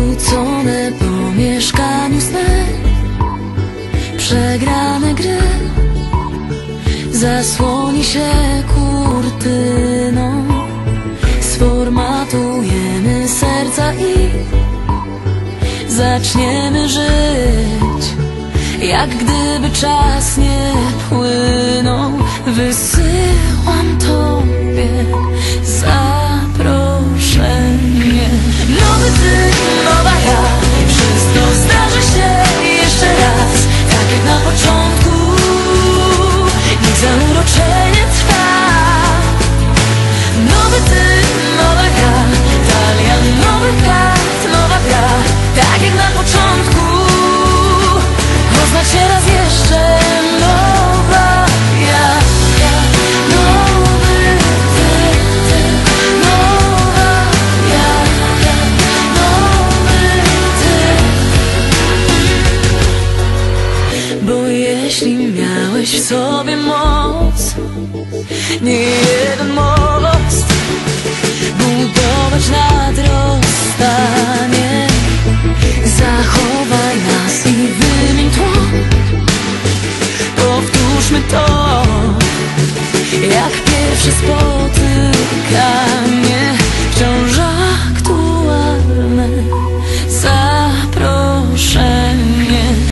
Rzucone po mieszkaniu sny. Przegrane gry. Zasłoni się kurtyną. Sformatujemy serca i Zaczniemy żyć. Jak gdyby czas nie płynął początku. Poznać się raz jeszcze Nowa ja, Nowy ty, ty Nowa ja, Nowy ty Bo jeśli miałeś w sobie moc Nie jeden most to, jak pierwszy spotykam.